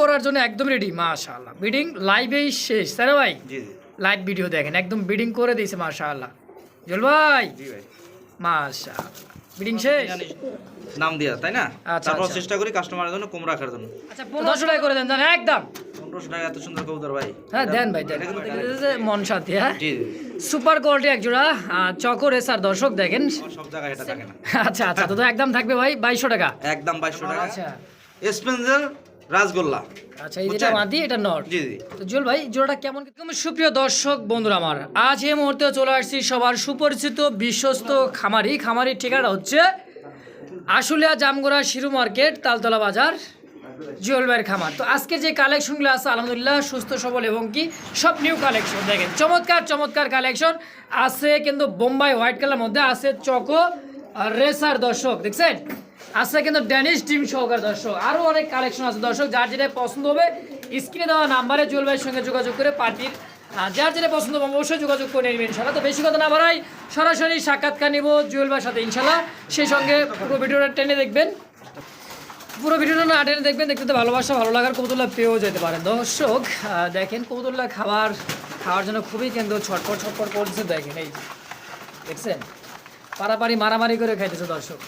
করার জন্য একদম রেডি মাশাআল্লাহ। বিডিং লাইভেই শেষ না ভাই? লাইভ ভিডিও দেখেন একদম বিডিং করে দিয়েছে মাশাআল্লাহ। জল ভাই? মাশাআল্লাহ। বিডিং শেষ? নাম দিয়া তাই না? আচ্ছা, তারপর আচ্ছা। চেষ্টা করি কাস্টমারের জন্য কম রাখার জন্য। আচ্ছা পনেরোশো টাকা করে দেন জান একদম। পনেরোশো টাকা এত সুন্দর কবুতর ভাই। হ্যাঁ দেন ভাই দেন। মন সাথে হ্যাঁ? জি সুপার কোয়ালিটি একজোড়া চকর এসার দর্শক দেখেন। সব জায়গায় এটা থাকে না। আচ্ছা আচ্ছা তো একদম থাকবে ভাই বাইশশো টাকা। একদম বাইশশো টাকা। আচ্ছা। স্পেন্সার রাসগোল্লা। আচ্ছা এই মাদি এটা নট জি জি। তো জুয়েল ভাই জোড়াটা কেমন? তুমি সুপ্রিয় দর্শক বন্ধুরা আমার আজ এই মুহূর্তে চলে আসছি সবার সুপরিচিত বিশ্বস্ত খামারি। খামারির ঠিকানা হচ্ছে আশুলিয়া জামগোড়া শিরু মার্কেট তালতলা বাজার জুয়েল ভাইয়ের খামার। তো আজকে যে কালেকশনগুলো আছে আলহামদুলিল্লাহ সুস্থ সবল এবং কি সব নিউ কালেকশন দেখেন চমৎকার চমৎকার কালেকশন আছে কিন্তু বোম্বাই হোয়াইট কালার মধ্যে আছে চকো আর রেসার দর্শক দেখছেন? আছে কিন্তু ড্যানিশ টিম সহকার দর্শক। আরও অনেক কালেকশন আছে দর্শক, যার যেটা পছন্দ হবে স্ক্রিনে দেওয়া নাম্বারে জুয়েল ভাইয়ের সঙ্গে যোগাযোগ করে পার্টির যার যেটা পছন্দ হবে অবশ্যই যোগাযোগ করে নেবেন ইনশাল্লাহ তো বেশি কথা না বাড়াই, সরাসরি সাক্ষাৎকার নিব জুয়েল ভাইয়ের সাথে ইনশাল্লাহ সেই সঙ্গে পুরো ভিডিওটা টেনে দেখবেন। পুরো ভিডিওটা না টেনে দেখবেন, দেখতে তো ভালোবাসা, ভালো লাগার কবুতরলা পেয়েও যেতে পারেন। দর্শক দেখেন কবুতরলা খাবার, খাওয়ার জন্য খুবই কিন্তু ছটপট ছটপট করছে, দেখেন এই। দেখছেন? পারাপারি মারামারি করে খাইতেছে দর্শক।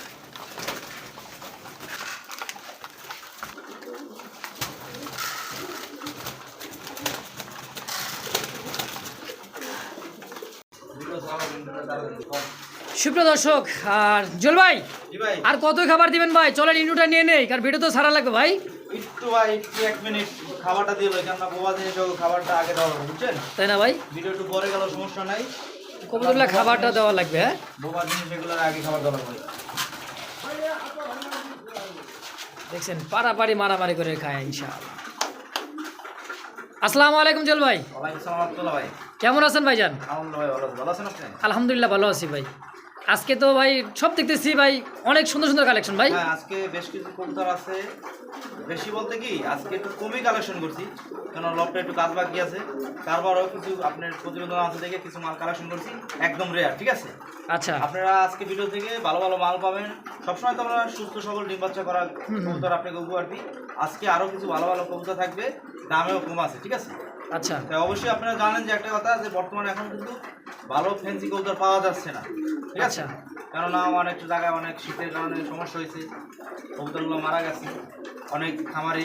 সুপ্রিয় দর্শক আর জল ভাই আর কত খাবার দিবেন ভাই? চলেন ইন্ডুটা নিয়ে নেই কারণ ভিডিও তো সারা লাগবে ভাই। একটু ভাই একটু এক মিনিট খাবারটা দিয়ে ভাই কেননা বোবা জিনিস খাবারটা আগে দেওয়া বুঝছেন? তাই না ভাই? ভিডিও একটু পরে গেল সমস্যা নাই। কবুতরলা খাবারটা দেওয়া লাগবে হ্যাঁ? বোবা জিনিস এগুলোর আগে খাবার দেওয়া হবে দেখছেন পারাপারি মারামারি করে খায় ইনশাআল্লাহ। আসসালামু আলাইকুম জল ভাই। ভাই। কেমন আছেন ভাইজান? আলহামদুলিল্লাহ ভালো আছি ভাই। আজকে তো ভাই সব দেখতেছি ভাই অনেক সুন্দর সুন্দর কালেকশন ভাই। হ্যাঁ আজকে বেশ কিছু কবুতর আছে। বেশি বলতে কি আজকে একটু কমই কালেকশন করছি কেন লবটা একটু কাজ বাকি আছে। তারপরও কিছু আপনার প্রতিবেদন আছে দেখে কিছু মাল কালেকশন করছি একদম রেয়ার ঠিক আছে? আচ্ছা। আপনারা আজকে ভিডিও থেকে ভালো ভালো মাল পাবেন। সবসময় তো আমরা সুস্থ সবল ডিম বাচ্চা করা কবুতর আপনাকে উপহার দিই। আজকে আরও কিছু ভালো ভালো কবুতর থাকবে দামেও কম আছে ঠিক আছে? আচ্ছা। তাই অবশ্যই আপনারা জানেন যে একটা কথা যে বর্তমানে এখন কিন্তু ভালো ফ্যান্সি কবুতর পাওয়া যাচ্ছে না। ঠিক আছে? আচ্ছা। কেননা অনেক জায়গায় অনেক শীতের কারণে সমস্যা হয়েছে। কবুতরগুলো মারা গেছে। অনেক খামারে।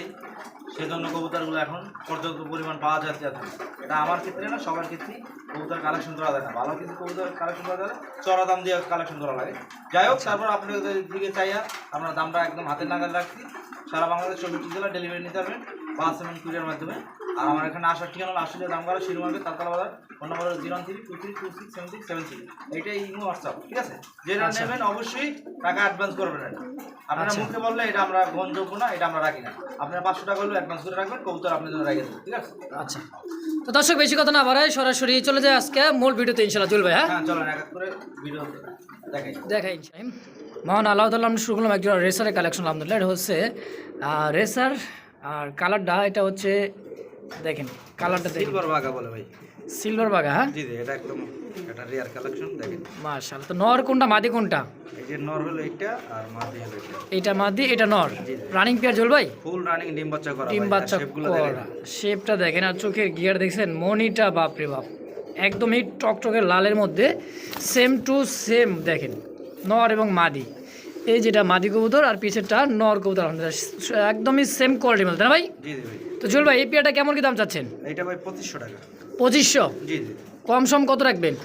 সেজন্য কবুতরগুলো এখন পর্যাপ্ত পরিমাণ পাওয়া যাচ্ছে এখন। এটা আমার ক্ষেত্রে না সবার ক্ষেত্রেই কবুতর কালেকশন করা যায় না। ভালো কিছু কবুতর কালেকশন করা যায় চড়া দাম দিয়ে কালেকশন করা লাগে। যাই হোক তারপর আপনাদের দিকে চাইয়া আমরা দামটা একদম হাতের নাগাল রাখছি। সারা বাংলাদেশ চব্বিশটি জেলা ডেলিভারি নিতে পারবেন। পাঁচ এবং কুরিয়ার মাধ্যমে। আর আমার এখানে আসার ঠিকানা হলো আসলে দামগাড়া শিরু মার্কেট তালতলা বাজার phone number zero three two three two six seven six seven এইটাই ইমো হোয়াটসঅ্যাপ ঠিক আছে? যেটা আচ্ছা। নেবেন অবশ্যই টাকা অ্যাডভান্স করবেন এটা। আপনারা আচ্ছা। মুখে বললে এটা আমরা গ্রহণযোগ্য না এটা আমরা রাখি না। আপনারা পাঁচশো টাকা হলেও অ্যাডভান্স করে রাখবেন কবুতর আপনার জন্য রেখে ঠিক আছে? আচ্ছা। তো দর্শক বেশি কথা না বাড়ায় সরাসরি চলে যায় আজকে মূল ভিডিওতে ইনশাল্লাহ চলবে হ্যাঁ? হ্যাঁ চলেন এক এক করে ভিডিও দেখাই। দেখাই মহান আল্লাহ তাল্লাহ আমরা শুরু করলাম একজন রেসারের কালেকশন আলহামদুলিল্লাহ এটা হচ্ছে রেসার আর কালারটা এটা হচ্ছে দেখেন কালারটা দেখেন। সিলভার বাগা বলে ভাই। সিলভার বাগা হ্যাঁ? জি জি এটা একদম এটা রেয়ার কালেকশন দেখেন। মার্শাল তো নর কোনটা মাদি কোনটা? এই যে নর হলো এইটা আর মাদি হলো এটা এইটা মাদি এটা নর। রানিং পেয়ার জল ভাই? ফুল রানিং ডিম বাচ্চা করা ডিম বাচ্চা শেপগুলো করা দেখেন। শেপটা দেখেন আর চোখের গিয়ার দেখছেন মনিটা বাপরে বাপ। একদম এই টকটকের লালের মধ্যে সেম টু সেম দেখেন নর এবং মাদি। এই যেটা মাদি কবুতর আর পিছেরটা নর কবুতর একদমই সেম কোয়ালিটির মধ্যে না ভাই? জি জি ভাই। তো জল ভাই এই পেয়ারটা কেমন কি দাম চাচ্ছেন? এইটা ভাই পঁচিশশো টাকা। পঁচিশশো? জি জি। কম সম কত রাখবেন?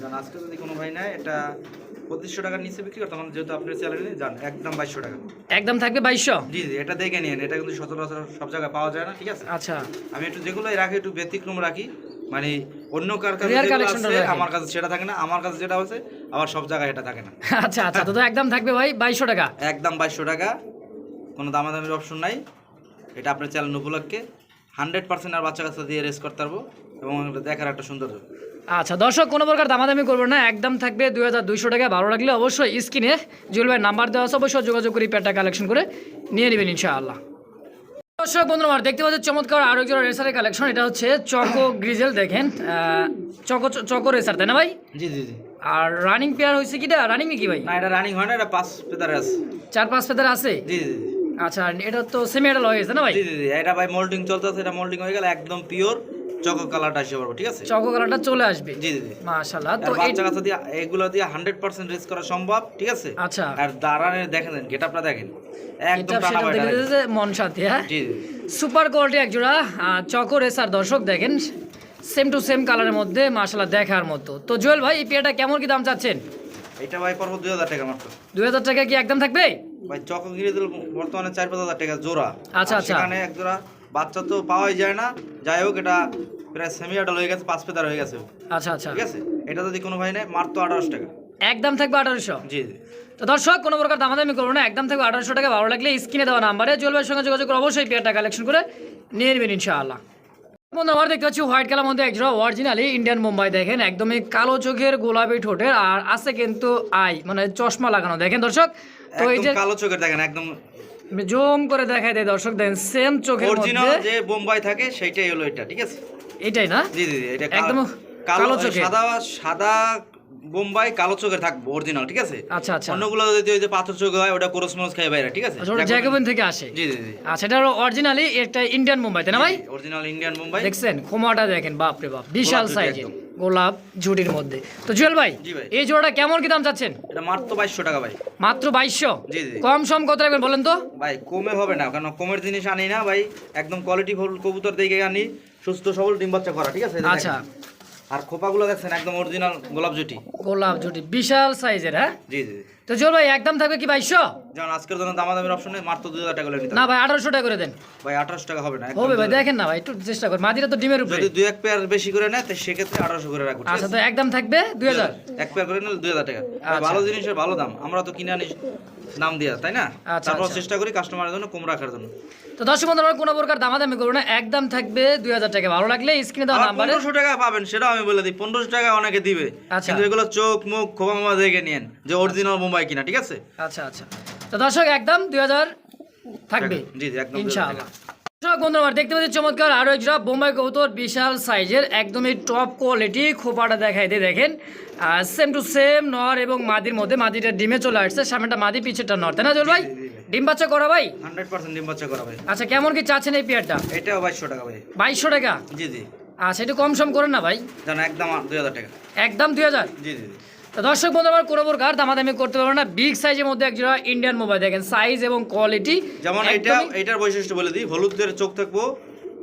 জান আজকে যদি কোনো ভাই নেয় এটা পঁচিশশো টাকার নিচে বিক্রি করতে আমাদের যেহেতু আপনার স্যালারি যান একদম বাইশশো টাকা। একদম থাকবে বাইশশো? জি জি এটা দেখে নিন এটা কিন্তু সচরাচর সব জায়গায় পাওয়া যায় না ঠিক আছে? আচ্ছা। আমি একটু যেগুলোই রাখি একটু ব্যতিক্রম রাখি। মানে অন্য কার কাছে Rare যেগুলো collection টা আছে, রাখেন। আমার কাছে সেটা থাকে না আমার কাছে যেটা হচ্ছে আবার সব জায়গায় এটা থাকে না। আচ্ছা আচ্ছা তো একদম থাকবে ভাই বাইশশো টাকা। একদম বাইশশো টাকা কোনো দামাদামির অপশন নাই। এটা আপনার চ্যানেল উপলক্ষে হান্ড্রেড পার্সেন্ট আর বাচ্চা কাচ্চা দিয়ে রেস করতে পারব এবং এটা দেখার একটা সৌন্দর্য। আচ্ছা দর্শক কোনো প্রকার দামাদামি করব না একদম থাকবে দুই হাজার দুইশো টাকা। ভালো লাগলে অবশ্যই স্ক্রিনে জুয়েল ভাইয়ের নাম্বার দেওয়া আছে অবশ্যই যোগাযোগ করে প্যাডটা কালেকশন করে নিয়ে নেবেন ইনশাআল্লাহ। দর্শক বন্ধু আমার দেখতে পাচ্ছেন চমৎকার আরও একজন রেসারের কালেকশন এটা হচ্ছে চকো গ্রিজেল দেখেন চকো চকো রেসার তাই না ভাই? জি জি জি। আর রানিং পেয়ার হয়েছে কিটা? রানিং কি ভাই? না এটা রানিং হয় না এটা পাঁচ পেতারে আছে। চার পাঁচ পেতার আছে? জি জি জি। আচ্ছা এটা তো সেমি এটা হয়ে গেছে না ভাই? জি জি জি এটা ভাই মোল্ডিং চলতেছে এটা মোল্ডিং হয়ে গেলে একদম পিওর চকো কালারটা আসে পারব ঠিক আছে? চকো কালারটা চলে আসবে। জি জি মাশাআল্লাহ তো এই বাচ্চা কাচ্চা দিয়ে এগুলো দিয়ে হান্ড্রেড পার্সেন্ট রেস করা সম্ভব ঠিক আছে? আচ্ছা। আর দাঁড়ানের দেখেন গেট আপটা দেখেন। একদম টানা বাইটা মন শান্তি হ্যাঁ? জি জি সুপার কোয়ালিটি এক জোড়া আহ, চকো রেসার দর্শক দেখেন। সেম টু সেম কালারের মধ্যে মাশাআল্লাহ দেখার মতো। তো জুয়েল ভাই এই পেয়ারটা কেমন কি দাম চাচ্ছেন? এটা ভাই পড়ব দুই হাজার টাকা মাত্র। দুই হাজার টাকা কি একদম থাকবে? ভাই চকগিরি দিল বর্তমানে চার পাঁচ হাজার টাকা জোড়া। আচ্ছা, আচ্ছা। সেখানে এক জোড়া বাচ্চা তো পাওয়াই যায় না। যাই হোক এটা প্রায় সেমি আডাল হয়ে গেছে পাঁচ পেতার হয়ে গেছে। আচ্ছা আচ্ছা। ঠিক আছে? এটা যদি কোনো ভাই নেয় তো আঠারোশো টাকা। একদম থাকবে আঠারোশো? জি জি। তো দর্শক কোনো প্রকার দামাদামি করব না একদম থাকবে আঠারোশো টাকা। ভালো লাগলে স্ক্রিনে দেওয়া নাম্বারে জুয়েল ভাইয়ের সঙ্গে যোগাযোগ করে অবশ্যই পেয়ারটা কালেকশন করে নিয়ে নেবেন ইনশাআল্লাহ। বন্ধু আমার দেখতে পাচ্ছি হোয়াইট কালার মধ্যে একজন অরিজিনালি ইন্ডিয়ান মুম্বাই দেখেন একদমই কালো চোখের গোলাপি ঠোঁটের আর আছে কিন্তু আই মানে চশমা লাগানো। দেখেন দর্শক তো এই যে কালো চোখের দেখেন একদম জুম করে দেখাই দেয় দর্শক দেন সেম চোখের অরিজিনাল মধ্যে। যে বোম্বাই থাকে সেটাই হলো এটা ঠিক আছে? এটাই না? জি জি এটা একদম কালো কালো সাদা সাদা বোম্বাই কালো চোখের থাকবে অরিজিনাল ঠিক আছে? আচ্ছা আচ্ছা। অন্যগুলো যদি ওই যে পাথর চোখ হয় ওটা কোরস মরস খাই বাইরে ঠিক আছে? আচ্ছা ওটা জ্যাকোবিন থেকে আসে। জি জি জি। আচ্ছা এটা অরিজিনালি একটা ইন্ডিয়ান মুম্বাই তাই না ভাই? অরিজিনাল ইন্ডিয়ান মুম্বাই দেখছেন খোমাটা দেখেন বাপ রে বাপ বিশাল সাইজের গোলাপ ঝুটির মধ্যে। তো জুয়েল ভাই। এই জোড়াটা কেমন কি দাম চাচ্ছেন? এটা মাত্র বাইশশো টাকা ভাই। মাত্র বাইশশো? জি, জি। কম সম কত রাখবেন বলেন তো? ভাই কমে হবে না কারণ কমের জিনিস আনি না ভাই। একদম কোয়ালিটি ফুল কবুতর দেখে আনি সুস্থ সবল ডিম বাচ্চা করা ঠিক আছে? আচ্ছা। আর খোপাগুলো দেখছেন একদম অরিজিনাল গোলাপ জুটি গোলাপ জুটি বিশাল সাইজের হ্যাঁ জি জি জি। তো জুয়েল ভাই একদম থাকবে কি বাইশশো? যেমন আজকের জন্য দামাদামির অপশন নেই মাত্র দুই হাজার টাকা করে না ভাই আঠারোশো টাকা করে দেন। ভাই আঠারোশো টাকা হবে না একদম হবে ভাই দেখেন না ভাই একটু চেষ্টা কর মাদিরা তো ডিমের উপরে। যদি দুই এক পেয়ার বেশি করে নেয় তো সেক্ষেত্রে আঠারোশো করে রাখব ঠিক আচ্ছা তো একদম থাকবে দুই হাজার? এক পেয়ার করে নিলে দুই হাজার টাকা। আচ্ছা। ভালো জিনিসের ভালো দাম আমরা তো কিনে আনি দাম দিয়া তাই না? আচ্ছা, তারপর আচ্ছা। চেষ্টা করি কাস্টমারের জন্য কম রাখার জন্য। তো দর্শক বন্ধু আমরা কোনো প্রকার দামাদামি করব না একদম থাকবে দুই হাজার টাকা। ভালো লাগলে স্ক্রিনে দেওয়া নাম্বারে পনেরোশো টাকা পাবেন সেটাও আমি বলে দিই পনেরোশো টাকা অনেকে দিবে। কিন্তু এগুলো চোখ মুখ খোপা মোবা দেখে নিয়েন যে অরিজিনাল মুম্বাই কিনা ঠিক আছে? আচ্ছা আচ্ছা। তো দর্শক একদম দুই হাজার থাকবে। জি জি একদম ইনশাআল্লাহ। দর্শক দেখতে পাচ্ছি চমৎকার আরও একটা বোম্বাই কবুতর বিশাল সাইজের একদমই টপ কোয়ালিটি খোপাটা দেখাই দিয়ে দেখেন। সেম টু সেম নর এবং মাদির মধ্যে মাদিটা ডিমে চলে আসছে সামনেটা মাদি পিছেরটা নর। তাই না জল ভাই। ডিম বাচ্চা করা ভাই? হান্ড্রেড পার্সেন্ট ডিম বাচ্চা করা ভাই। আচ্ছা কেমন কি চাচ্ছেন এই পেয়ারটা এটাও বাইশশো টাকা ভাই। বাইশশো টাকা? জি জি। আচ্ছা একটু কম সম করেন না ভাই। জানো একদম দুই হাজার টাকা। একদম দুই হাজার? জি জি জি। তো দর্শক বন্ধু আমার কোনো প্রকার দামাদামি করতে পারব না। বিগ সাইজের মধ্যে একজোড়া ইন্ডিয়ান মোবাইল দেখেন সাইজ এবং কোয়ালিটি যেমন এটা এটার বৈশিষ্ট্য বলে দিই হলুদের চোখ থাকব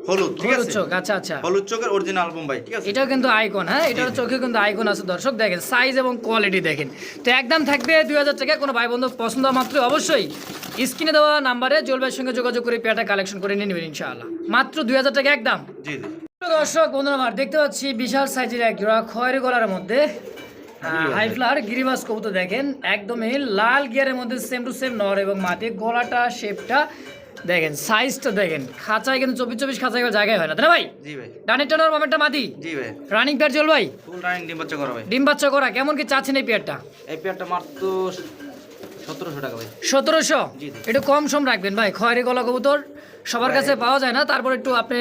হলুদ ঠিক আছে? চোখ আচ্ছা আচ্ছা। হলুদ চোখের অরিজিনাল বোম্বাই ঠিক আছে? এটাও কিন্তু আইকন হ্যাঁ? এটার চোখে কিন্তু আইকন আছে দর্শক দেখেন সাইজ এবং কোয়ালিটি দেখেন। তো একদম থাকবে দুই হাজার টাকা কোনো ভাই বন্ধু পছন্দ মাত্র অবশ্যই স্ক্রিনে দেওয়া নাম্বারে সঙ্গে যোগাযোগ করে পেয়াটা কালেকশন করে নিয়ে নেবেন ইনশাআল্লাহ। মাত্র দুই হাজার টাকা একদম। জি জি। দর্শক বন্ধুরা আমার দেখতে পাচ্ছি বিশাল সাইজের এক জোড়া খয়েরি গলার মধ্যে। হাই গিরিবাস কবুতর দেখেন একদমই লাল গিয়ারের মধ্যে সেম টু সেম নর এবং মাটি গলাটা শেপটা দেখেন সাইজটা দেখেন খাঁচায় কিন্তু চব্বিশ চব্বিশ খাঁচায় জায়গায় হয় না তাই ভাই? জি ভাই। ডানেরটা নর বামেরটা মাটি? জি ভাই। রানিং পেয়ার চল ভাই? ফুল রানিং ডিম বাচ্চা করা ভাই। ডিম বাচ্চা করা কেমন কি চাচ্ছেন এই পেয়ারটা এই পেয়ারটা মাত্র সতেরোশো। একটু কম সম রাখবেন ভাই খয়েরি গলা কবুতর সবার কাছে পাওয়া যায় না তারপর একটু আপনি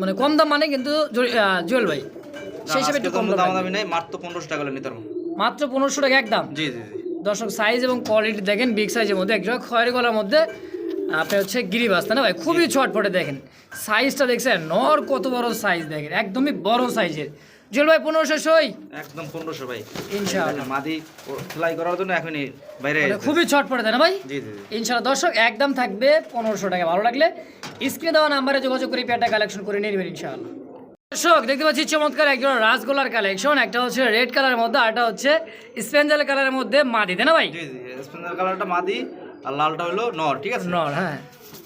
মানে কম দাম মানে কিন্তু জুয়েল ভাই সেই হিসেবে একটু কম দাম দাম নেই মাত্র পনেরোশো টাকা নিতে পারব। মাত্র পনেরোশো টাকা একদম। জি জি জি। দর্শক সাইজ এবং কোয়ালিটি দেখেন বিগ সাইজের মধ্যে একজন খয়েরি গলার মধ্যে আপনি হচ্ছে গিরিবাস না ভাই? খুবই ছটফটে দেখেন। সাইজটা দেখছেন নর কত বড় সাইজ দেখেন একদমই বড় সাইজের জুয়েল ভাই পনেরোশো সই? একদম পনেরোশো ভাই। ইনশাআল্লাহ। মাদি সেলাই করার জন্য এখনই বাইরে মানে খুবই ছটফটে তাই না ভাই? জি জি ইনশাআল্লাহ দর্শক একদম থাকবে পনেরোশো টাকা। ভালো লাগলে স্ক্রিনে দেওয়া নাম্বারে যোগাযোগ করে পেয়ারটা কালেকশন করে নিয়ে নেবেন ইনশাআল্লাহ। দর্শক দেখতে পাচ্ছি চমৎকার একজন রাজগোলার কালেকশন একটা হচ্ছে রেড কালারের মধ্যে আরটা হচ্ছে স্পেঞ্জাল কালারের মধ্যে মাদি তাই না ভাই? জি কালারটা মাদি আর লালটা হলো নর ঠিক আছে? নর হ্যাঁ।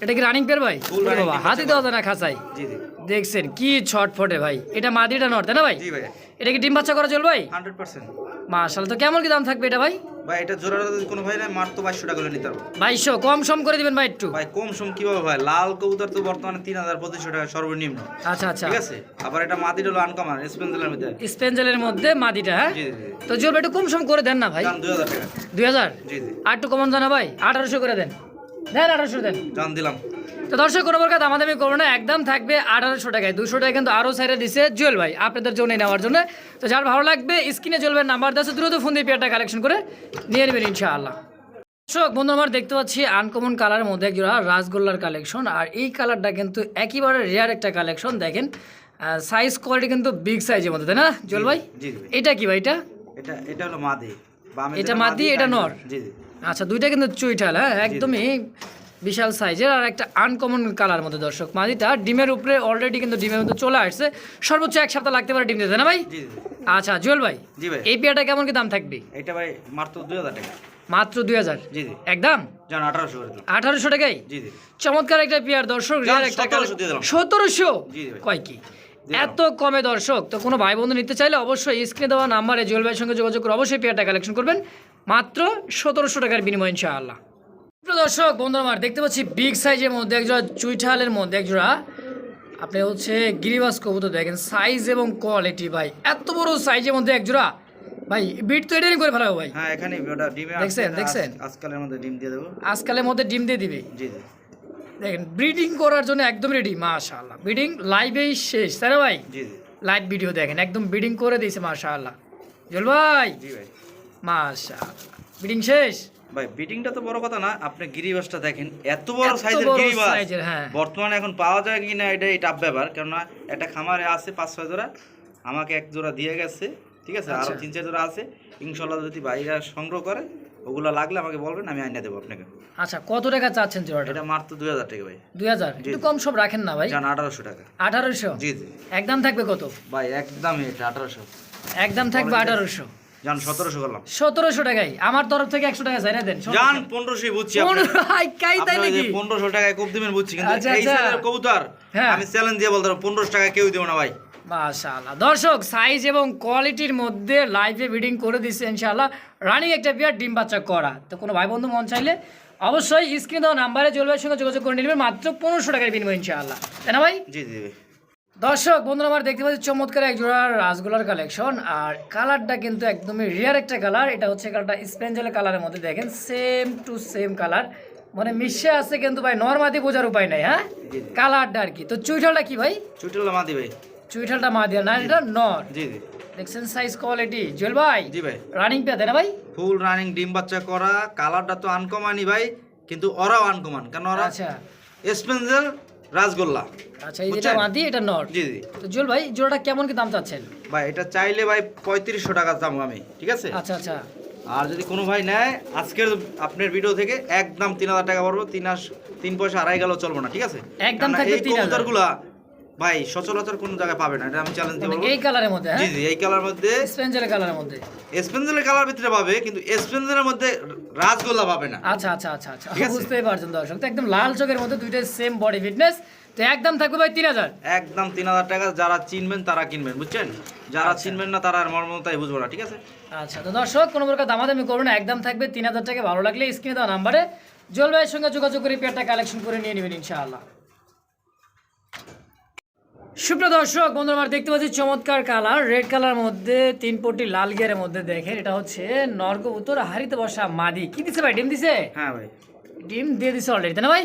এটা কি রানিং পেয়ার ভাই? বাবা হাতে দেওয়া যায় না খাসাই জি জি। দেখছেন কি ছটফটে ভাই। এটা মাদিটা নর তাই না ভাই? জি ভাই। এটা কি ডিম বাচ্চা করা চল ভাই? 100% মাশাআল্লাহ তো কেমন কি দাম থাকবে এটা ভাই? ভাই এটা জোড়াটা কোনো ভাই না মাত্র বাইশশো টাকা নিতে পারব বাইশশো কম সম করে দিবেন ভাই একটু? ভাই কম সম কীভাবে ভাই? লাল কবুতর তো বর্তমানে তিন হাজার পঁচিশশো টাকা সর্বনিম্ন। আচ্ছা আচ্ছা। ঠিক আছে? আবার এটা মাদিটা হলো আনকমান স্পেঞ্জেলের মধ্যে স্পেঞ্জেলের মধ্যে মাদিটা হ্যাঁ? তো জোর একটু কম সম করে দেন না ভাই? দুই হাজার টাকা। দুই হাজার? আর একটু কমান জানা ভাই আঠারোশো করে দেন। দেন আঠারোশো দেন। দাম দিলাম। তো দর্শক কোনো প্রকার দামাদামি করব না একদম থাকবে আঠারোশো টাকায়। দুশো টাকা কিন্তু আরও সাইডে দিছে জুয়েল ভাই আপনাদের জন্য নেওয়ার জন্য। তো যার ভালো লাগবে স্ক্রিনে চলবে নাম্বার দাসে দ্রুত ফোন দিয়ে পেয়ারটা কালেকশন করে নিয়ে নেবেন ইনশাআল্লাহ। দর্শক বন্ধু আমার দেখতে পাচ্ছি আনকমন কালারের মধ্যে এক জোড়া রাসগোল্লার কালেকশন আর এই কালারটা কিন্তু একেবারে রেয়ার একটা কালেকশন দেখেন। সাইজ কোয়ালিটি কিন্তু বিগ সাইজের মধ্যে তাই না জল ভাই? এটা কি ভাই এটা? এটা এটা হলো মাদি। এটা মাদি, এটা নর? জি জি। আচ্ছা দুইটা কিন্তু চুইঠাল হ্যাঁ একদমই বিশাল সাইজের আর একটা আনকমন কালার মধ্যে দর্শক। মাদিটা ডিমের উপরে অলরেডি কিন্তু ডিমের মধ্যে চলে আসছে। সর্বোচ্চ এক সপ্তাহ লাগতে পারে ডিম দিতে না ভাই? আচ্ছা জুয়েল ভাই এই পেয়ারটা কেমন কি দাম থাকবে? এটা ভাই মাত্র দুই হাজার টাকা। মাত্র দুই হাজার? একদম? আঠারোশো টাকায়? চমৎকার একটা পেয়ার দর্শক রেয়ার একটা 1700 দিয়ে দিলাম। সতেরোশো? কয় কি? এত কমে দর্শক তো কোনো ভাই বন্ধু নিতে চাইলে অবশ্যই স্ক্রিনে দেওয়া নাম্বারে জুয়েল ভাইয়ের সঙ্গে যোগাযোগ করে অবশ্যই পেয়ারটা কালেকশন করবেন। মাত্র সতেরোশো টাকার বিনিময় ইনশাআল্লাহ। দর্শক বন্ধু আমার দেখতে পাচ্ছি বিগ সাইজের মধ্যে একজোড়া চুইঠালের মধ্যে একজোড়া। আপনি হচ্ছে গিরিবাস কবুতর দেখেন সাইজ এবং কোয়ালিটি ভাই। এত বড় সাইজের মধ্যে একজোড়া। ভাই বিট তো এটাই করে ফেলাবো ভাই। হ্যাঁ এখানে ওটা ডিমে দেখছেন, দেখছেন? আজকালের মধ্যে ডিম দিয়ে দেবো। আজকালের মধ্যে ডিম দিয়ে দিবে? জি জি। দেখেন ব্রিডিং করার জন্য একদম রেডি মাশাআল্লাহ। ব্রিডিং লাইভেই শেষ তাই না ভাই? জি জি। লাইভ ভিডিও দেখেন একদম ব্রিডিং করে দিয়েছে মাশাআল্লাহ। জল ভাই? জি ভাই। মাশাআল্লাহ। ব্রিডিং শেষ? ভাই বিটিংটা তো বড় কথা না আপনি গিরিবাসটা দেখেন এত বড় সাইজের গিরিবাস। হ্যাঁ। বর্তমানে এখন পাওয়া যায় কিনা এটাই টাফ ব্যাপার কেননা একটা খামারে আছে পাঁচ ছয় জোড়া আমাকে এক জোড়া দিয়ে গেছে ঠিক আছে? আরও আচ্ছা। তিন চার জোড়া আছে ইনশাল্লাহ যদি ভাইরা সংগ্রহ করে ওগুলো লাগলে আমাকে বলবেন আমি আইনা দেবো আপনাকে। আচ্ছা কত টাকা চাচ্ছেন জোড়াটা? এটা মাত্র দুই হাজার টাকা ভাই। দুই হাজার? একটু কম সব রাখেন না ভাই। জান আঠারোশো টাকা। আঠারোশো? জি জি। একদম থাকবে কত? ভাই একদমই এটা আঠারোশো। একদম থাকবে আঠারোশো। জান সতেরোশো করলাম। সতেরোশো টাকাই। আমার তরফ থেকে একশো টাকা চাই দেন জান পনেরোশো বুঝছি আপনার। পনেরো হাই কাই তাই আপনারা যে নাকি? পনেরোশো টাকায় কব দিবেন বুঝছি কিন্তু আচ্ছা, এই আচ্ছা। কবুতর হ্যাঁ। আমি চ্যালেঞ্জ দিয়ে বলতে পনেরোশো টাকায় কেউ দেবো না ভাই। মাশাআল্লাহ। দর্শক সাইজ এবং কোয়ালিটির মধ্যে লাইভে বিডিং করে দিচ্ছে ইনশাআল্লাহ। রানিং একটা বিয়ার ডিম বাচ্চা করা তো কোনো ভাই বন্ধু মন চাইলে অবশ্যই স্ক্রিন দেওয়া নাম্বারে জলবায়ুর সঙ্গে যোগাযোগ করে নেবেন মাত্র পনেরোশো টাকার বিনিময় ইনশাআল্লাহ। তাই না ভাই? জি জি। দর্শক বন্ধুরা আমার দেখতে পাচ্ছি চমৎকার এক জোড়া রাসগোলার কালেকশন আর কালারটা কিন্তু একদমই রিয়ার একটা কালার এটা হচ্ছে কালারটা স্পেঞ্জেল কালারের মধ্যে দেখেন সেম টু সেম কালার মানে মিশে আছে কিন্তু ভাই নর্মাদি বোঝার উপায় নাই হ্যাঁ। কালারটা আর কি। তো চুইঠালটা কি ভাই? চুটিলা মাদি ভাই। চুইঠালটা মা দিয়া না এটা নর। জি জি। দেখছেন সাইজ কোয়ালিটি জুয়েল ভাই জি ভাই। রানিং দেয় না ভাই? ফুল রানিং ডিম বাচ্চা করা কালারটা তো আনকমানই ভাই কিন্তু ওরাও আনকমান কারণ ওরা? আচ্ছা। স্পেন্সেল রাসগোল্লা। আচ্ছা বুঝছেন? মাদি এটা নর। জি জি। তো জুয়েল ভাই জোড়াটা কেমন কি দাম চাচ্ছেন? ভাই এটা চাইলে ভাই পঁয়ত্রিশশো টাকা দাম আমি ঠিক আছে? আচ্ছা আচ্ছা। আর যদি কোনো ভাই নেয় আজকের আপনার ভিডিও থেকে একদম তিন হাজার টাকা পড়ব তিন আস তিন পয়সা আড়াই গেল চলবো না ঠিক আছে? একদম এই কবুতরগুলা ভাই সচরাচর কোনো জায়গায় পাবে না এটা আমি চ্যালেঞ্জ দিয়ে মানে এই কালারের মধ্যে জি হ্যাঁ? জি এই কালার মধ্যে স্পেঞ্জেল কালারের মধ্যে। স্পেন্সেলের কালার ভিতরে পাবে কিন্তু স্পেন্সেলের মধ্যে রাসগোল্লা পাবে না। আচ্ছা আচ্ছা আচ্ছা আচ্ছা। বুঝতেই পারছেন দর্শক তো একদম লাল চোখের মধ্যে দুইটাই সেম বডি ফিটনেস তো একদম থাকবে ভাই তিন হাজার। একদম তিন হাজার টাকা যারা চিনবেন তারা কিনবেন বুঝছেন? যারা আচ্ছা। চিনবেন না তারা আর মর্মতাই বুঝব না ঠিক আছে? আচ্ছা তো দর্শক কোনো প্রকার দামাদামি করবেন না একদম থাকবে তিন হাজার টাকা ভালো লাগলে স্ক্রিনে দেওয়া নাম্বারে জল ভাইয়ের সঙ্গে যোগাযোগ করে পেয়ারটা কালেকশন করে নিয়ে নেবেন ইনশাআল্লাহ। সুপ্রিয় দর্শক বন্ধুরা আমার দেখতে পাচ্ছি চমৎকার কালার। রেড কালার মধ্যে তিন পটি লাল গিয়ারের মধ্যে দেখেন এটা হচ্ছে নর্গ উত্তর হারিতে বসা মাদি। কি দিছে ভাই ডিম দিছে? হ্যাঁ ভাই। ডিম দিয়ে দিছে অলরেডি তাই না ভাই?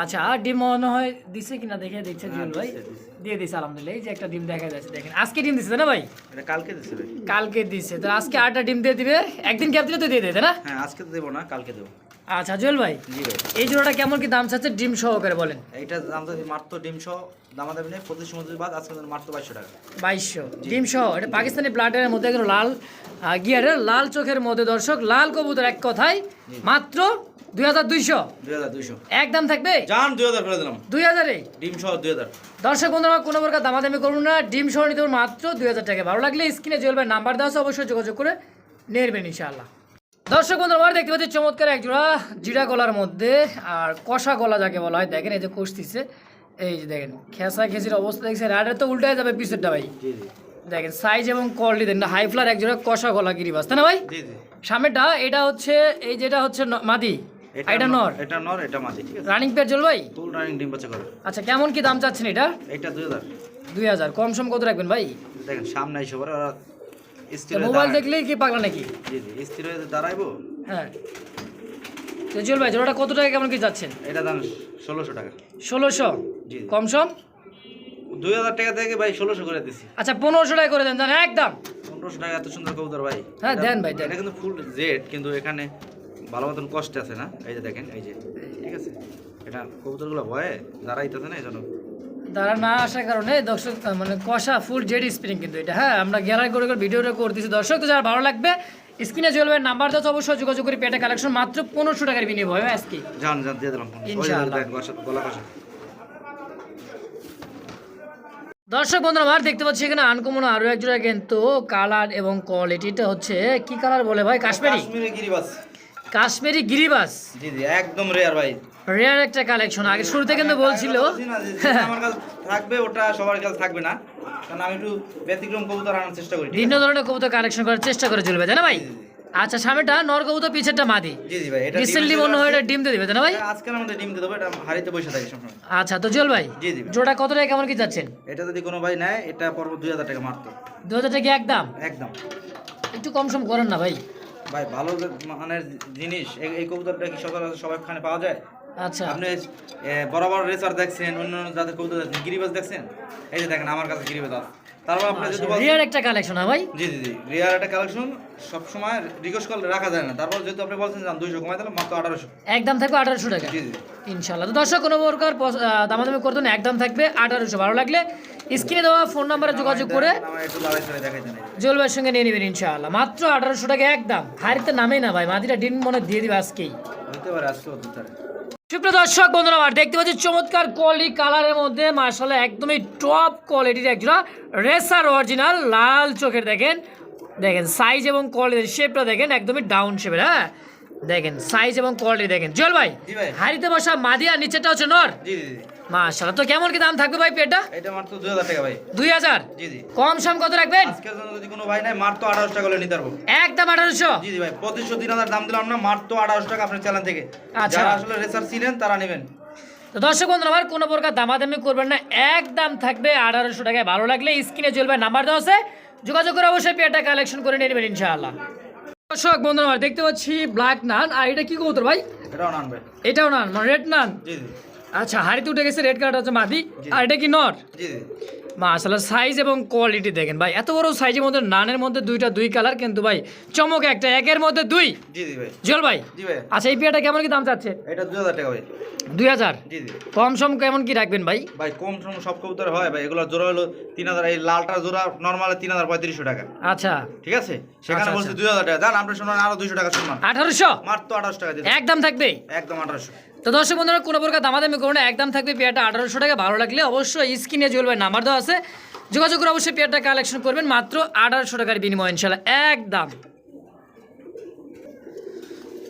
আচ্ছা ডিম মনে হয় দিছে কিনা দেখে দেখছে হ্যাঁ, জুয়েল ভাই। দিছে, দিছে। দিয়ে দিছে আলহামদুলিল্লাহ এই যে একটা ডিম দেখা যাচ্ছে দেখেন। আজকে ডিম দিছে না ভাই? এটা কালকে দিচ্ছে ভাই। কালকে দিছে তো আজকে আটটা ডিম দিয়ে দিবে। একদিন গ্যাপ দিলে তো দিয়ে দেবে না? হ্যাঁ আজকে তো দেবো না কালকে দেবো। আচ্ছা জুয়েল ভাই এই জোড়াটা কেমন কি দাম চাচ্ছে? ডিম সহকারে বলেন। দাম তো মাত্র ডিম সহ দামা দামি নেই পঁচিশ বাদ আজকে মাত্র বাইশশো টাকা। বাইশশো। ডিম সহ এটা পাকিস্তানি ব্লাডের মধ্যে লাল গিয়ারের লাল চোখের মধ্যে। দর্শক লাল কবুতর এক কথায় মাত্র দুই হাজার দুইশো। দুই হাজার দুইশো। একদম থাকবে? যান দুই হাজার করে দিলাম। দুই হাজারে? ডিম সহ দুই হাজার। দর্শক বন্ধুরা কোনো প্রকার দামাদামি করুন না। ডিম সহ নিতে মাত্র দুই হাজার টাকা। ভালো লাগলে স্ক্রিনে জুয়েল ভাই নাম্বার দেওয়া আছে অবশ্যই যোগাযোগ করে নেবেন ইনশাআল্লাহ। দর্শক বন্ধুরা আমার দেখতে পাচ্ছি চমৎকার এক জোড়া জিরা গলার মধ্যে আর কষা গলা যাকে বলা হয় দেখেন এই যে কষতিছে এই যে দেখেন খেসা খেসির অবস্থা দেখছে রাডের তো উল্টায় যাবে পিসেরটা ভাই। দেখেন সাইজ এবং কোয়ালিটি দেখেন হাই ফ্লার এক জোড়া কষা গলা গিরিবাস তাই না ভাই? জি জি। সামনেটা এটা হচ্ছে এই যেটা হচ্ছে মাদি এটা নর। এটা নর এটা মাঝি ঠিক আছে। রানিং পেয়ার জল ভাই? ফুল রানিং ডিম বাচ্চা করে আচ্ছা কেমন কি দাম চাচ্ছেন এটা? এইটা দুই হাজার। কম সম কত রাখবেন ভাই? দেখেন সামনে এসে পরে মোবাইল। দেখলেই কি পাগলা নাকি? জি জি স্থির হয়ে দাঁড়াইবো। হ্যাঁ। তো জুয়েল ভাই জোড়াটা কত টাকা কেমন কি যাচ্ছেন? এটা দাম ষোলোশো টাকা। ষোলোশো? জি কম সম? দুই হাজার টাকা থেকে ভাই ষোলোশো করে দিছি। আচ্ছা পনেরোশো টাকা করে দেন জান একদম। পনেরোশো টাকা এত সুন্দর কবুতর ভাই। হ্যাঁ দেন ভাই দেন। এটা কিন্তু ফুল জেড কিন্তু এখানে ভালো মতন কষ্ট আছে না? এই যে দেখেন এই যে ঠিক আছে? এটা কবুতরগুলো ভয়ে দাঁড়াইতেছে না এই জন্য তারা না আসার কারণে দর্শক মানে কষা ফুল জেড স্প্রিং কিন্তু এটা। হ্যাঁ আমরা গ্যালারি করে করে ভিডিওটা করতেছি। দর্শক তো যারা ভালো লাগবে স্ক্রিনে চলবে নাম্বার তো অবশ্যই যোগাযোগ করে পেটে কালেকশন মাত্র পনেরোশো টাকার বিনিময় হয় আজকে। দিয়ে দিলাম ইনশাআল্লাহ। দর্শক বন্ধুরা আমার দেখতে পাচ্ছি এখানে আনকমন আরও এক জোড়া কিন্তু কালার এবং কোয়ালিটিটা হচ্ছে কি কালার বলে ভাই? কাশ্মীরি। কাশ্মীরি গিরিবাস। কাশ্মীরি গিরিবাস। জি জি একদম রেয়ার ভাই। রেয়ার একটা কালেকশন আগে শুরুতে কিন্তু বলছিল। আমার কাছে থাকবে ওটা সবার কাছে থাকবে না। কারণ আমি একটু ব্যতিক্রম কবুতর আনার চেষ্টা করি। ভিন্ন ধরনের কবুতর কালেকশন করার চেষ্টা করে চলবে তাই না ভাই? আচ্ছা সামনেটা নর কবুতর পিছেরটা মাদি। জি জি ভাই এটা রিসেন্টলি মনে হয় এটা ডিম দিয়ে দিবে তাই না ভাই আমাদের ডিম দিয়ে দেবো এটা হাড়িতে বসে থাকে সবসময়। আচ্ছা তো চল ভাই জি, জি জোড়া কত টাকা কেমন কি যাচ্ছেন এটা যদি কোনো ভাই নেয় এটা পড়ব হাজার টাকা মারতো দু হাজার টাকা একদম? একদম। একটু কম সম করেন না ভাই। ভাই ভালো মানের জিনিস এই- কবুতরটা কি সচরাচর সবাইখানে পাওয়া যায়? আচ্ছা। আপনি এ, বড় বড় রেসার দেখছেন অন্য অন্য জাতের কবুতর দেখছেন গিরিবাজ দেখছেন? এই যে দেখেন আমার কাছে গিরিবাজ আছে। তারপর আপনি যদি রিয়ার একটা কালেকশন ভাই? জি জি জি রিয়ার একটা কালেকশন সবসময় রিকোয়েস্ট করলে রাখা যায় না। তারপর যেহেতু আপনি বলছেন যে দুইশো কমাই দিলাম মাত্র আঠারোশো। একদম থাকবে আঠারোশো টাকা। জি জি। ইনশাল্লাহ তো দর্শক কোনো প্রকার দামাদামি করতে না একদম থাকবে আঠারোশো। ভালো লাগলে স্ক্রিনে দেওয়া ফোন নাম্বারে যোগাযোগ করে সঙ্গে নিয়ে নেবেন ইনশাআল্লাহ। মাত্র আঠারোশো টাকা একদম হারিতে নামেই না ভাই মাদিটা ডিম মনে দিয়ে দিবে আজকেই। হইতে পারে আজকে হতে পারে। সুপ্রিয় দর্শক বন্ধুরা আমার দেখতে পাচ্ছি চমৎকার কোয়ালিটি কালারের মধ্যে মার্শাল্লাহ একদমই টপ কোয়ালিটির একজোড়া রেসার অরিজিনাল লাল চোখের দেখেন দেখেন সাইজ এবং কোয়ালিটির শেপটা দেখেন একদমই ডাউন শেপের হ্যাঁ? দেখেন সাইজ এবং কোয়ালিটি দেখেন। জল ভাই হারিতে ভাই। হাড়িতে বসা মাদিয়া নিচেটা হচ্ছে নর? জি জি। জি মার্শাল্লাহ তো কেমন কি দাম থাকবে ভাই পেটটা? এটা মাত্র দুই হাজার টাকা ভাই। দুই হাজার? জি জি। কম সম কত রাখবেন? আজকের জন্য যদি কোনো ভাই নাই মাত্র আঠারোশো টাকা হলে নিতে পারব। একদম আঠারোশো? জি জি ভাই পঁচিশশো তিন হাজার দাম দিলাম না মাত্র আঠারোশো টাকা আপনার চ্যানেল থেকে। আচ্ছা। যারা আসলে রেসার চিনেন তারা নেবেন। তো দর্শক বন্ধুরা আমার কোনো প্রকার দামাদামি করবেন না। একদম থাকবে আঠারোশো টাকায়। ভালো লাগলে স্ক্রিনে চলবে নাম্বার দেওয়া আছে। যোগাযোগ করে অবশ্যই পেয়ারটা কালেকশন করে নিয়ে নেবেন ইনশাআল্লাহ। দর্শক বন্ধুরা দেখতে পাচ্ছি ব্ল্যাক নান আর এটা কি কবুতর ভাই? এটাও নান ভাই। এটাও নান মানে রেড নান জি জি। আচ্ছা হাড়িতে উঠে গেছে রেড কালারটা হচ্ছে মাদি আর এটা কি নর? আসলে সাইজ এবং কোয়ালিটি দেখেন। ভাই এত বড় সাইজের মধ্যে নানের মধ্যে দুইটা দুই কালার কিন্তু ভাই চমক একটা একের মধ্যে দুই। জি জি ভাই। জল ভাই? জি ভাই। আচ্ছা এই পেয়ারটা কেমন কি দাম চাচ্ছে? এটা দুই হাজার টাকা ভাই। দুই হাজার? জি জি। কম সম কেমন কি রাখবেন ভাই? ভাই কম সম সব কবুতর হয় ভাই এগুলো জোড়া হলো তিন হাজার এই লালটা জোড়া নর্মাল তিন হাজার পঁয়ত্রিশশো টাকা। আচ্ছা। ঠিক আছে? সেখানে আচ্ছা, বলছি আচ্ছা। দুই হাজার টাকা। জান আপনি শুনুন আরও দুইশো টাকা শুনলাম আঠারোশো? মাত্র আঠারোশো টাকা দিন একদম থাকবে? একদম আঠারোশো। তো দর্শক বন্ধুরা কোনো প্রকার দামাদামি করুন না, একদম থাকবে পেয়ারটা আঠারোশো টাকা। ভালো লাগলে অবশ্যই স্ক্রিনে জ্বলবে নাম্বার দেওয়া আছে যোগাযোগ করে অবশ্যই পেয়ারটা কালেকশন করবেন। মাত্র আঠারোশো টাকার বিনিময় ইনশাল্লাহ একদম।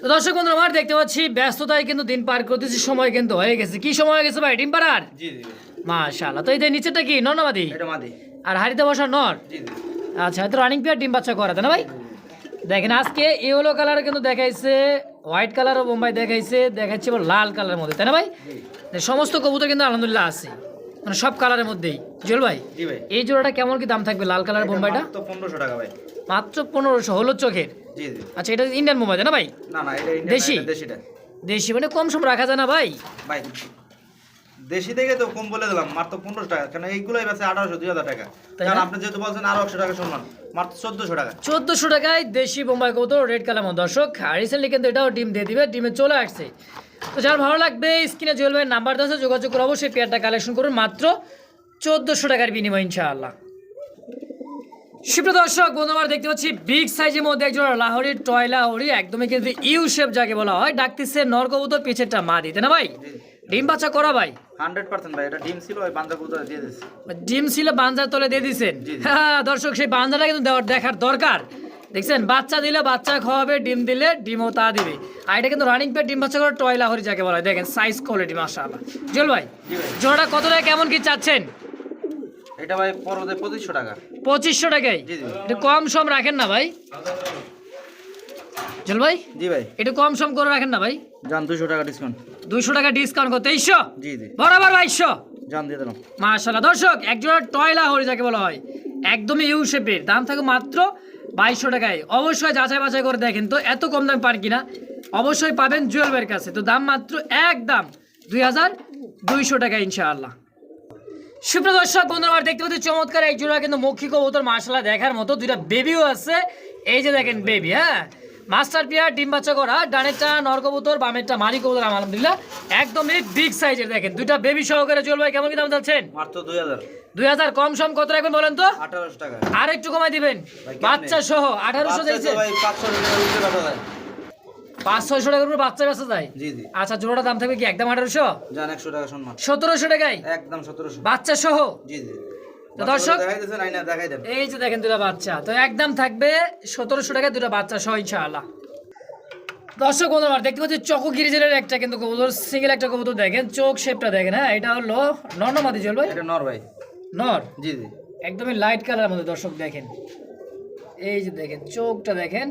তো দর্শক বন্ধুরা আমার দেখতে পাচ্ছি ব্যস্ততায় কিন্তু দিন পার করতেছি সময় কিন্তু হয়ে গেছে। কি সময় হয়ে গেছে ভাই? ডিম পাড়ার? মাশাল্লাহ তো এই যে নিচেটা কি? নর্নাবাদি এটা আর হাড়িতে বসা নর? আচ্ছা তো রানিং পেয়ার ডিম বাচ্চা করাতে না ভাই? দেখেন আজকে ইয়েলো কালার কিন্তু দেখাইছে হোয়াইট কালারও বোম্বাই দেখাইছে দেখাচ্ছে লাল কালারের মধ্যে তাই না ভাই? সমস্ত কবুতর কিন্তু আলহামদুলিল্লাহ আছে মানে সব কালারের মধ্যেই। জল ভাই এই জোড়াটা কেমন কি দাম থাকবে লাল কালার বোম্বাইটা? পনেরোশো টাকা ভাই। মাত্র পনেরোশো হলো চোখের? আচ্ছা এটা ইন্ডিয়ান বোম্বাই তাই না ভাই? দেশি? দেশিটা। দেশি মানে কম সম রাখা যায় না ভাই? ভাই দেশি থেকে তো কম বলে দিলাম মাত্র পনেরোশো টাকা কারণ এইগুলোই বেছে আঠারোশো দুই হাজার টাকা। তাই কারণ আপনি যেহেতু বলছেন আরও একশো টাকা সম্মান মাত্র চোদ্দশো টাকা। চোদ্দোশো টাকায় দেশি বোম্বাই কবুতর রেড দর্শক আর রিসেন্টলি কিন্তু এটাও ডিম দিয়ে দিবে ডিমে চলে আসছে। তো যার ভালো লাগবে স্ক্রিনে নাম্বার যোগাযোগ করে অবশ্যই পেয়ারটা কালেকশন করুন মাত্র চোদ্দোশো টাকার বিনিময় ইনশাআল্লাহ। সুপ্রিয় দর্শক দেখতে পাচ্ছি বিগ সাইজের মধ্যে একজন লাহোরি টয় লাহোরি একদমই কিন্তু ইউ শেপ যাকে বলা হয় ডাকতেছে নর কবুতর পিছেরটা মা দিতে না ভাই? ডিম বাচ্চা করা ভাই। ভাই এটা ডিম ছিল ওই বান্দা দিয়ে দিচ্ছে ডিম ছিল বাঞ্জার তলে দিয়ে দিছেন? জি, জি। হ্যাঁ দর্শক সেই বাঞ্জাটা কিন্তু দেখার দরকার। দেখছেন বাচ্চা দিলে বাচ্চা খাওয়াবে ডিম দিলে ডিমও তা দিবে। আর এটা কিন্তু রানিং পেট ডিম বাচ্চা করে টয় লাহরি যাকে বলা হয়। দেখেন সাইজ কোয়ালিটি মাশাআল্লাহ। জল ভাই জি ভাই। জোড়াটা কত টাকা কেমন কি চাচ্ছেন? এটা ভাই পরবর্তী পঁচিশশো টাকা। পঁচিশশো টাকাই জি, জি। একটু কম সম রাখেন না ভাই। জল ভাই? জি ভাই। একটু কম সম করে রাখেন না ভাই। যান দুশো টাকা ডিসকাউন্ট দুইশো টাকা ডিসকাউন্ট করতে তেইশশো জি জি। বরাবর বাইশশো? যান দিয়ে দিলাম। মাশাল্লাহ দর্শক একজোড়া টয়লা হরি যাকে বলা হয় একদমই ইউ শেপের। দাম থাকে মাত্র বাইশশো টাকায়। অবশ্যই যাচাই বাছাই করে দেখেন তো এত কম দামে পান কিনা। অবশ্যই পাবেন জুয়েলবের কাছে। তো দাম মাত্র এক দাম দুই হাজার দুইশো টাকা ইনশাআল্লাহ। সুপ্রিয় দর্শক বন্ধুরা দেখতে পাচ্ছি চমৎকার এক জোড়া কিন্তু মক্ষী কবুতর মাশাল্লাহ দেখার মতো। দুইটা বেবিও আছে। এই যে দেখেন বেবি হ্যাঁ? মাস্টার পিয়ার ডিম বাচ্চা করা ডানেরটা নরকবুতর বামেরটা মারি কবুতর আলহামদুলিল্লাহ। একদমই বিগ সাইজের দেখেন। দুইটা বেবি সহকারে চলবে কেমন কি দাম মাত্র দুই হাজার। দুই হাজার কম সম কত রাখবেন বলেন তো? আঠারোশো টাকা। আর একটু কমাই দিবেন বাচ্চা সহ আঠারোশো ভাই যায়। পাঁচ ছয়শো টাকার উপর বাচ্চা বেচা যায়? জি জি। আচ্ছা জোড়াটা দাম থাকবে কি একদম আঠারোশো? একশো টাকা সতেরোশো টাকায়? একদম সতেরোশো। বাচ্চা সহ? জি জি। দর্শক- এই যে দেখেন দুটা বাচ্চা তো একদম থাকবে সতেরোশো টাকায় দুটা বাচ্চা সহ ইনশাআল্লাহ। দর্শক বন্ধু দেখতে পাচ্ছি চকো গিরিজেলের একটা কিন্তু কবুতর সিঙ্গেল একটা কবুতর দেখেন চোখ শেপটা দেখেন হ্যাঁ এটা হলো নর্নমাদি চলবে এটা নর ভাই। নর? জি জি। একদমই লাইট কালার মধ্যে দর্শক দেখেন। এই যে দেখেন চোখটা দেখেন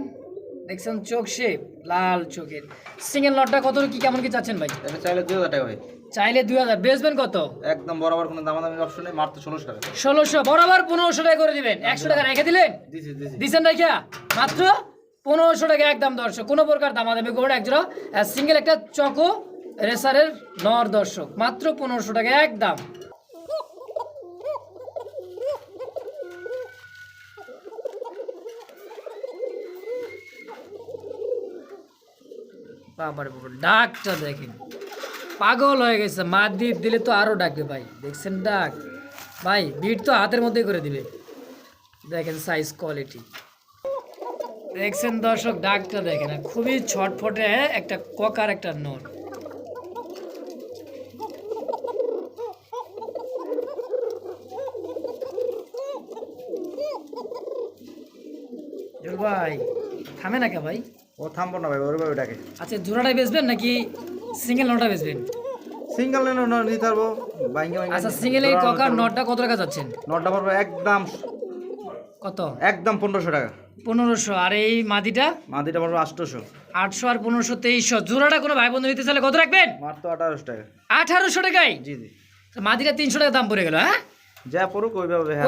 দেখছেন চোখ শেপ লাল চোখের। সিঙ্গেল নটটা কত কি কেমন কি চাচ্ছেন ভাই? এটা চাইলে দুই হাজার টাকা ভাই। চাইলে দুই হাজার। বেচবেন কত? একদম বরাবর কোনো দামাদামি অপশন নেই মাত্র ষোলোশো টাকা। ষোলোশো বরাবর পনেরোশো টাকা করে দিবেন। একশো টাকা রেখে দিলেন? দিচ্ছেন রাখিয়া মাত্র পনেরোশো টাকা একদম দর্শক। কোনো প্রকার দামাদামি করবেন একজোড়া সিঙ্গেল একটা চকো রেসারের নর দর্শক। মাত্র পনেরোশো টাকা একদম। বাবারে বাবা ডাকটা দেখেন। পাগল হয়ে গেছে মাত দিয়ে দিলে তো আরও ডাকবে ভাই। দেখছেন ডাক? ভাই বিট তো হাতের মধ্যেই করে দিবে। দেখেন সাইজ কোয়ালিটি দেখছেন দর্শক ডাকটা দেখেন খুবই ছটফটে একটা ককার একটা জোর ভাই থামে না কে ভাই? ও থামবো না ভাই ওরভাবে ডাকে আচ্ছা জোড়াটাই বেচবেন নাকি? সিঙ্গেল নটা বেচবেন। সিঙ্গেল নেন নিতে পারব। বাইঙ্গে বাইঙ্গে আচ্ছা সিঙ্গেল এই ককার নটটা কত টাকা যাচ্ছেন নটটা পারব একদম কত? একদম পনেরোশো টাকা। পনেরোশো। আর এই মাদিটা? মাদিটা পারব আটশোশো। আটশো আর পনেরোশো তেইশশো। জোড়াটা কোনো ভাই বন্ধু নিতে চাইলে কত রাখবেন? মাত্র আঠারোশো টাকা। আঠারোশো টাকায়? জি জি। মাদিটা তিনশো টাকা দাম পড়ে গেল হ্যাঁ? যা পড়ুক ওইভাবে হ্যাঁ,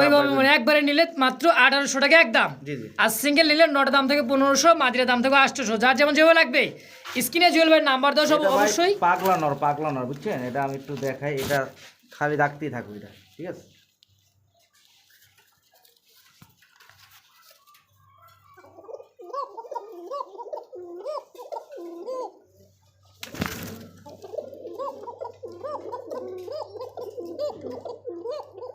একবারে নিলে মাত্র আঠারোশো টাকা একদম আর সিঙ্গেল নিলে নটা দাম থেকে পনেরোশো মাদিরা দাম থেকে আটশোশো। যার যেমন যেভাবে লাগবে স্ক্রিনে নাম্বার দেওয়া সব অবশ্যই। পাগলানোর পাগলানোর বুঝছেন? এটা একটু দেখাই এটা ঠিক আছে?